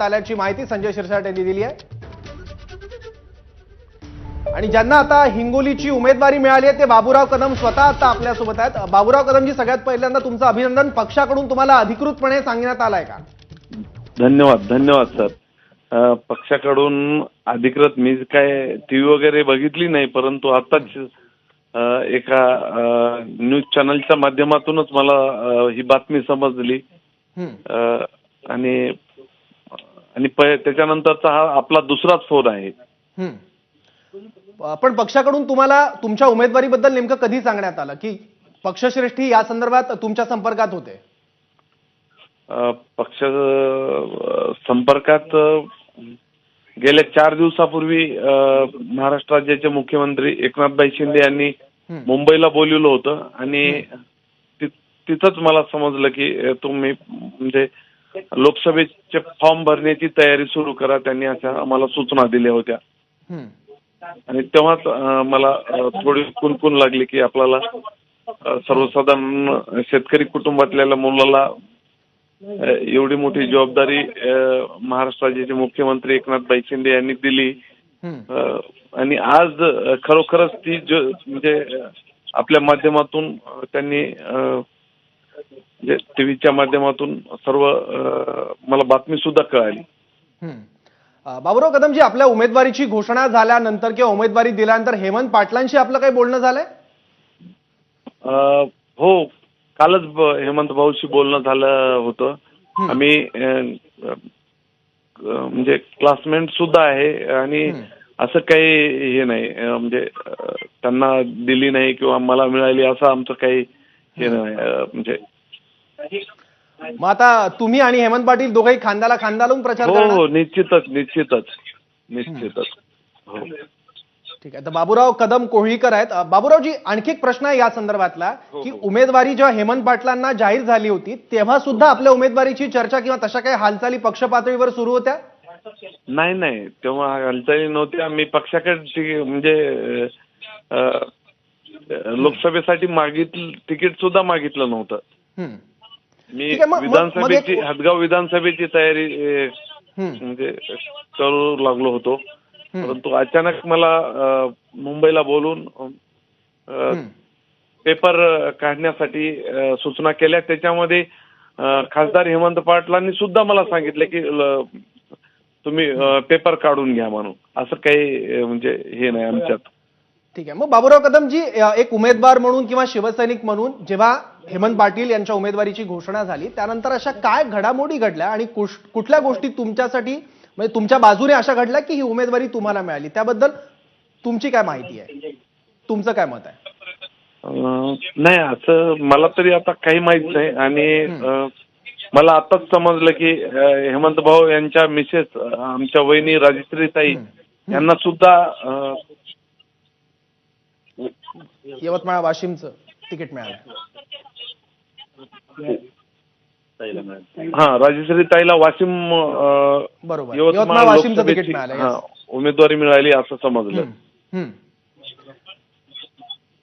करण्यात आल्याची माहिती संजय शिरसाट यांनी दिली आहे. आणि ज्यांना आता हिंगोलीची उमेदवारी मिळाली आहे ते बाबूराव कदम स्वतः आता आपल्यासोबत आहेत. बाबूराव कदमजी सगळ्यात पहिल्यांदा तुमचं अभिनंदन. पक्षाकडून तुम्हाला अधिकृतपणे सांगण्यात आलंय का? धन्यवाद धन्यवाद सर. पक्षाकडून अधिकृत मी काय टीव्ही वगैरे बघितली नाही परंतु आताच एका न्यूज चॅनलच्या माध्यमातूनच मला ही बातमी समजली. आणि आणि त्याच्यानंतरचा हा आपला दुसराच फोन आहे. पण पक्षाकडून तुम्हाला तुमच्या उमेदवारीबद्दल नेमकं कधी सांगण्यात आलं? की पक्षश्रेष्ठी या संदर्भात तुमच्या संपर्कात होते. पक्ष संपर्कात गेल्या चार दिवसापूर्वी महाराष्ट्र राज्याचे मुख्यमंत्री एकनाथभाई शिंदे यांनी. मुंबईला बोलवलं होतं आणि तिथंच मला समजलं की तुम्ही म्हणजे लोकसभेचे फॉर्म भरण्याची तयारी सुरू करा त्यांनी अशा आम्हाला सूचना दिल्या होत्या. आणि तेव्हाच मला थोडी कुणकुण लागली की आपल्याला सर्वसाधारण शेतकरी कुटुंबातल्या मुलाला एवढी मोठी जबाबदारी अ, महाराष्ट्र राज्याचे मुख्यमंत्री एकनाथभाई शिंदे यांनी दिली. आणि आज खरोखरच ती ज- म्हणजे आपल्या माध्यमातून त्यांनी म्हणजे टीव्हीच्या माध्यमातून सर्व मला बातमी सुद्धा कळाली बाबूराव कदमजी आपल्या उमेदवारीची घोषणा झाल्यानंतर किंवा उमेदवारी दिल्यानंतर हेमंत पाटलांशी आपलं काही बोलणं झालंय? हो कालच हेमंत भाऊशी बोलणं झालं होतं. आम्ही म्हणजे क्लासमेट सुद्धा आहे आणि. असं काही हे नाही. म्हणजे त्यांना दिली नाही किंवा मला मिळाली असं आमचं काही हे नाही. म्हणजे मग आता तुम्ही आणि हेमंत पाटील दोघेही खांद्याला खांदा लावून प्रचार हो करणार? हो निश्चितच निश्चितच. निश्चितच. हो. ठीक आहे तर बाबूराव कदम कोळीकर आहेत. अ, बाबूरावजी आणखी एक प्रश्न आहे या संदर्भातला की उमेदवारी जेव्हा हेमंत पाटलांना जाहीर झाली होती तेव्हा सुद्धा आपल्या उमेदवारीची चर्चा किंवा तशा काही हालचाली पक्ष पातळीवर सुरू होत्या? नाही नाही. तेव्हा हालचाली नव्हत्या. मी पक्षाकडे ति- म्हणजे अ, अ, लोकसभेसाठी मागितलं तिकीट सुद्धा मागितलं नव्हतं. हम्म. मी विधानसभेची हदगाव विधानसभेची तयारी. म्हणजे करू लागलो होतो. परंतु अचानक मला मुंबईला बोलून. पेपर काढण्यासाठी सूचना केल्या त्याच्यामध्ये खासदार हेमंत पाटलांनी सुद्धा मला सांगितलं की तुम्ही पेपर काढून घ्या म्हणून असं काही म्हणजे हे नाही आमच्यात ठीक आहे. मग बाबूराव कदमजी एक उमेदवार म्हणून किंवा शिवसैनिक म्हणून जेव्हा हेमंत पाटील यांच्या उमेदवारीची घोषणा झाली त्यानंतर अशा काय घडामोडी घडल्या आणि कुठल्या गोष्टी तुमच्यासाठी म्हणजे तुमच्या बाजूने अशा घडल्या की ही उमेदवारी तुम्हाला मिळाली? त्याबद्दल तुमची काय माहिती आहे? तुमचं काय मत आहे? नाही असं मला तरी आता काही माहीत नाही आणि मला आताच समजलं की हेमंत भाऊ यांच्या मिसेस आमच्या वहिनी राजश्री ताई यांना सुद्धा यवतमाळ वाशिमचं तिकीट मिळालं. हा राजश्री ताईला वाशिम बरोबर. यवतमाळ वाशिमचं तिकीट मिळालं. उमेदवारी मिळाली असं समजलं.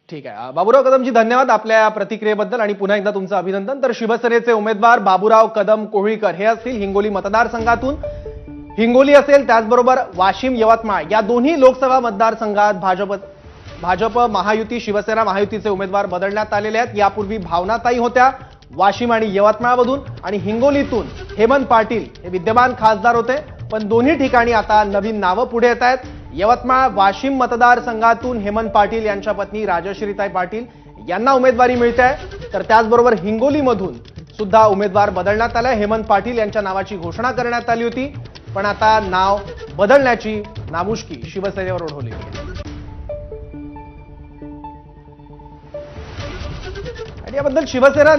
ठीक आहे. बाबूराव कदमजी धन्यवाद आपल्या प्रतिक्रियेबद्दल आणि पुन्हा एकदा तुमचं अभिनंदन. तर शिवसेनेचे उमेदवार बाबूराव कदम कोळीकर हे असतील हिंगोली मतदारसंघातून. हिंगोली असेल त्याचबरोबर वाशिम यवतमाळ या दोन्ही लोकसभा मतदारसंघात भाजप भाजप महायुती शिवसेना महायुतीचे उमेदवार बदलण्यात आलेले आहेत. यापूर्वी भावनाताई होत्या वाशिम आणि यवतमाळमधून आणि हिंगोलीतून हेमंत पाटील हे विद्यमान खासदार होते. पण दोन्ही ठिकाणी आता नवीन नावं पुढे येत आहेत. यवतमाळ वाशिम मतदारसंघातून हेमंत पाटील यांच्या पत्नी राजश्रीताई पाटील यांना उमेदवारी मिळते आहे. तर त्याचबरोबर हिंगोलीमधून सुद्धा उमेदवार बदलण्यात आला हेमंत पाटील यांच्या नावाची घोषणा करण्यात आली होती. पण आता नाव बदलण्याची नामुष्की शिवसेनेवर ओढवली याबद्दल शिवसेना